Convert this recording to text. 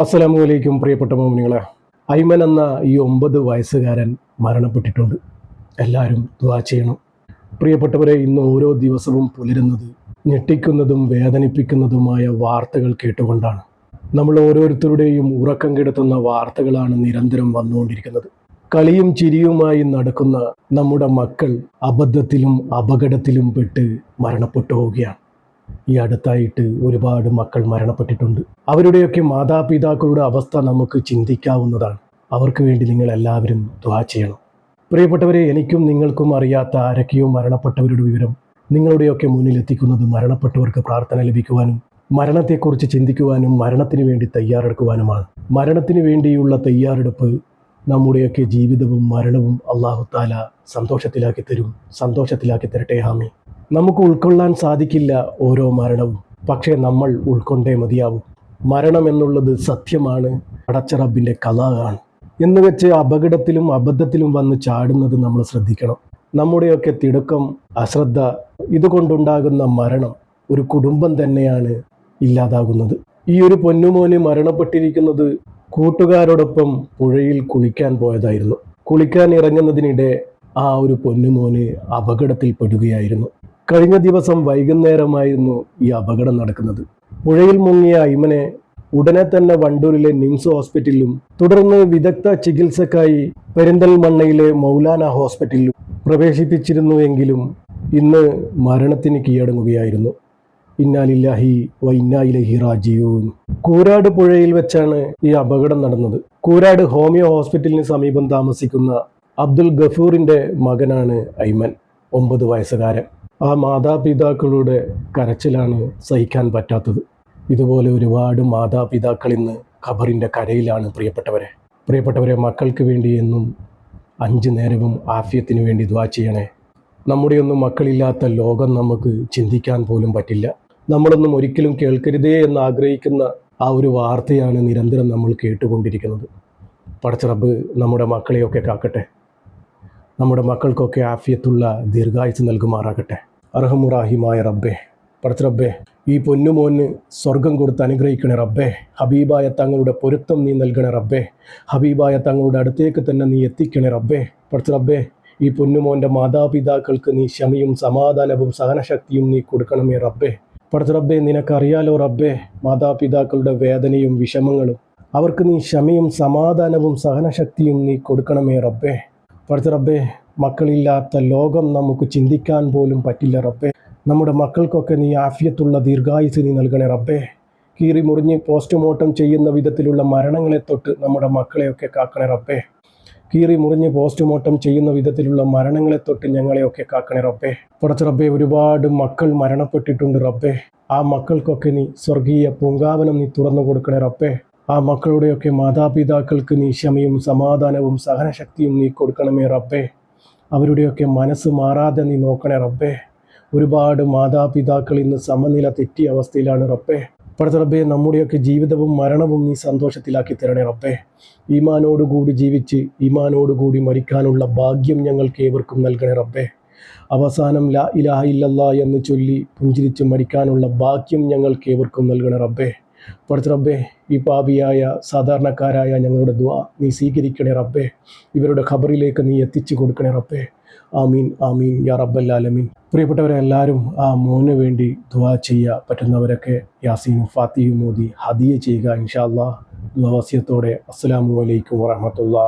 അസ്സലാമു അലൈക്കും പ്രിയപ്പെട്ട മോമിനികളെ ഐമൻ എന്ന ഈ ഒമ്പത് വയസ്സുകാരൻ മരണപ്പെട്ടിട്ടുണ്ട്. എല്ലാവരും ദ്വാ ചെയ്യണം. പ്രിയപ്പെട്ടവരെ ഇന്ന് ഓരോ ദിവസവും പുലരുന്നത് ഞെട്ടിക്കുന്നതും വേദനിപ്പിക്കുന്നതുമായ വാർത്തകൾ കേട്ടുകൊണ്ടാണ്. നമ്മൾ ഓരോരുത്തരുടെയും ഉറക്കം കെടുത്തുന്ന വാർത്തകളാണ് നിരന്തരം വന്നുകൊണ്ടിരിക്കുന്നത്. കളിയും ചിരിയുമായി നടക്കുന്ന നമ്മുടെ മക്കൾ അബദ്ധത്തിലും അപകടത്തിലും പെട്ട് മരണപ്പെട്ടു പോവുകയാണ്. ഈ അടുത്തായിട്ട് ഒരുപാട് മക്കൾ മരണപ്പെട്ടിട്ടുണ്ട്. അവരുടെയൊക്കെ മാതാപിതാക്കളുടെ അവസ്ഥ നമുക്ക് ചിന്തിക്കാവുന്നതാണ്. അവർക്ക് വേണ്ടി നിങ്ങൾ എല്ലാവരും ദ്വാ ചെയ്യണം. പ്രിയപ്പെട്ടവരെ എനിക്കും നിങ്ങൾക്കും അറിയാത്ത ആരൊക്കെയോ മരണപ്പെട്ടവരുടെ വിവരം നിങ്ങളുടെയൊക്കെ മുന്നിൽ എത്തിക്കുന്നത് മരണപ്പെട്ടവർക്ക് പ്രാർത്ഥന ലഭിക്കുവാനും മരണത്തെക്കുറിച്ച് ചിന്തിക്കുവാനും മരണത്തിന് വേണ്ടി തയ്യാറെടുക്കുവാനുമാണ്. മരണത്തിന് വേണ്ടിയുള്ള തയ്യാറെടുപ്പ് നമ്മുടെയൊക്കെ ജീവിതവും മരണവും അള്ളാഹു താല സന്തോഷത്തിലാക്കി തരും. സന്തോഷത്തിലാക്കി തരട്ടെ ഹാമി നമുക്ക് ഉൾക്കൊള്ളാൻ സാധിക്കില്ല ഓരോ മരണവും. പക്ഷേ നമ്മൾ ഉൾക്കൊണ്ടേ മതിയാവും. മരണം എന്നുള്ളത് സത്യമാണ്. അടച്ചറബിന്റെ കലാകാണ് എന്ന് വെച്ച് അപകടത്തിലും അബദ്ധത്തിലും വന്ന് ചാടുന്നത് നമ്മൾ ശ്രദ്ധിക്കണം. നമ്മുടെയൊക്കെ തിടുക്കം അശ്രദ്ധ ഇതുകൊണ്ടുണ്ടാകുന്ന മരണം ഒരു കുടുംബം തന്നെയാണ് ഇല്ലാതാകുന്നത്. ഈ ഒരു പൊന്നുമോന് മരണപ്പെട്ടിരിക്കുന്നത് കൂട്ടുകാരോടൊപ്പം പുഴയിൽ കുളിക്കാൻ പോയതായിരുന്നു. കുളിക്കാൻ ഇറങ്ങുന്നതിനിടെ ആ ഒരു പൊന്നുമോന് അപകടത്തിൽപ്പെടുകയായിരുന്നു. കഴിഞ്ഞ ദിവസം വൈകുന്നേരമായിരുന്നു ഈ അപകടം നടക്കുന്നത്. പുഴയിൽ മുങ്ങിയ ഐമനെ ഉടനെ തന്നെ വണ്ടൂരിലെ നിംസ് ഹോസ്പിറ്റലിലും തുടർന്ന് വിദഗ്ധ ചികിത്സക്കായി പെരിന്തൽമണ്ണയിലെ മൗലാന ഹോസ്പിറ്റലിലും പ്രവേശിപ്പിച്ചിരുന്നുവെങ്കിലും ഇന്ന് മരണത്തിന് കീഴടങ്ങുകയായിരുന്നു. ഇന്നാലില്ലാഹി വ ഇന്നായിലഹി റാജിയൂൻ കൂരാട് പുഴയിൽ വെച്ചാണ് ഈ അപകടം നടന്നത്. കൂരാട് ഹോമിയോ ഹോസ്പിറ്റലിന് സമീപം താമസിക്കുന്ന അബ്ദുൽ ഗഫൂറിന്റെ മകനാണ് ഐമൻ ഒമ്പത് വയസ്സുകാരൻ. ആ മാതാപിതാക്കളുടെ കരച്ചിലാണ് സഹിക്കാൻ പറ്റാത്തത്. ഇതുപോലെ ഒരുപാട് മാതാപിതാക്കൾ ഇന്ന് ഖബറിന്റെ കരയിലാണ്. പ്രിയപ്പെട്ടവരെ പ്രിയപ്പെട്ടവരെ മക്കൾക്ക് വേണ്ടി എന്നും അഞ്ച് നേരവും ആഫ്യത്തിന് വേണ്ടി ദ്വാ ചെയ്യണേ. നമ്മുടെയൊന്നും മക്കളില്ലാത്ത ലോകം നമുക്ക് ചിന്തിക്കാൻ പോലും പറ്റില്ല. നമ്മളൊന്നും ഒരിക്കലും കേൾക്കരുതേ എന്ന് ആഗ്രഹിക്കുന്ന ആ ഒരു വാർത്തയാണ് നിരന്തരം നമ്മൾ കേട്ടുകൊണ്ടിരിക്കുന്നത്. പടച്ചറബ് നമ്മുടെ മക്കളെയൊക്കെ കാക്കട്ടെ. നമ്മുടെ മക്കൾക്കൊക്കെ ആഫിയത്തുള്ള ദീർഘായുസ് നൽകുമാറാകട്ടെ. അർഹമുറാഹിമായ റബ്ബേ പടച്ച ഈ പൊന്നുമോന് സ്വർഗം കൊടുത്ത് അനുഗ്രഹിക്കണേ റബ്ബേ. ഹബീബായ തങ്ങളുടെ പൊരുത്തം നീ നൽകണേ റബ്ബേ. ഹബീബായ തങ്ങളുടെ അടുത്തേക്ക് തന്നെ നീ എത്തിക്കണേ റബ്ബേ. പടച്ച ഈ പൊന്നുമോന്റെ മാതാപിതാക്കൾക്ക് നീ ക്ഷമയും സമാധാനവും സഹനശക്തിയും നീ കൊടുക്കണമേ റബ്ബേ. പടച്ച നിനക്കറിയാലോ റബ്ബേ മാതാപിതാക്കളുടെ വേദനയും വിഷമങ്ങളും അവർക്ക് നീ ക്ഷമയും സമാധാനവും സഹനശക്തിയും നീ കൊടുക്കണമേ റബ്ബേ. പടച്ച മക്കളില്ലാത്ത ലോകം നമുക്ക് ചിന്തിക്കാൻ പോലും പറ്റില്ല റബ്ബേ. നമ്മുടെ മക്കൾക്കൊക്കെ നീ ആഫിയത്തുള്ള ദീർഘായുസ് നീ നൽകണേ റബ്ബേ. കീറി മുറിഞ്ഞ് പോസ്റ്റ്മോർട്ടം ചെയ്യുന്ന വിധത്തിലുള്ള മരണങ്ങളെ തൊട്ട് നമ്മുടെ മക്കളെയൊക്കെ കാക്കണേ റബ്ബേ. കീറി മുറിഞ്ഞ് പോസ്റ്റ്മോർട്ടം ചെയ്യുന്ന വിധത്തിലുള്ള മരണങ്ങളെ തൊട്ട് ഞങ്ങളെയൊക്കെ കാക്കണേ റബ്ബേ. പടച്ച റബ്ബേ ഒരുപാട് മക്കൾ മരണപ്പെട്ടിട്ടുണ്ട് റബ്ബേ. ആ മക്കൾക്കൊക്കെ നീ സ്വർഗീയ പൂങ്കാവനം നീ തുറന്നു കൊടുക്കണേ റബ്ബേ. ആ മക്കളുടെയൊക്കെ മാതാപിതാക്കൾക്ക് നീ ക്ഷമയും സമാധാനവും സഹനശക്തിയും നീ കൊടുക്കണമേ റബ്ബേ. അവരുടെയൊക്കെ മനസ്സ് മാറാതെ നീ നോക്കണേ റബ്ബേ. ഒരുപാട് മാതാപിതാക്കൾ ഇന്ന് സമനില തെറ്റിയ അവസ്ഥയിലാണ് റബ്ബേ. പഠിത്ത റബ്ബേ നമ്മുടെയൊക്കെ ജീവിതവും മരണവും നീ സന്തോഷത്തിലാക്കി തരണേ റബ്ബേ. ഈമാനോടുകൂടി ജീവിച്ച് ഈമാനോടുകൂടി മരിക്കാനുള്ള ഭാഗ്യം ഞങ്ങൾക്ക് ഏവർക്കും നൽകണേ റബ്ബേ. അവസാനം ലാ ഇലാഹ ഇല്ലല്ലാ എന്ന് ചൊല്ലി പുഞ്ചിരിച്ച് മരിക്കാനുള്ള ഭാഗ്യം ഞങ്ങൾക്ക് ഏവർക്കും നൽകണേ റബ്ബേ. പടച്ച റബ്ബേ ഈ പാപിയായ സാധാരണക്കാരായ ഞങ്ങളുടെ ദ്വാ നീ സ്വീകരിക്കണേ റബ്ബേ. ഇവരുടെ ഖബറിലേക്ക് നീ എത്തിച്ചു കൊടുക്കണേ റബ്ബേ. ആമീൻ ആമീൻ യാ റബ്ബല്ലാലമീൻ പ്രിയപ്പെട്ടവരെ എല്ലാവരും ആ മോന് വേണ്ടി ദുവാ ചെയ്യുക പറ്റുന്നവരൊക്കെ യാസീനും ഫാത്തിയും മോദി ഹദിയ ചെയ്യുക ഇൻഷാല്ലാ ദുവാസ്യത്തോടെ അസ്സലാമു അലൈക്കും വറഹമത്തുള്ള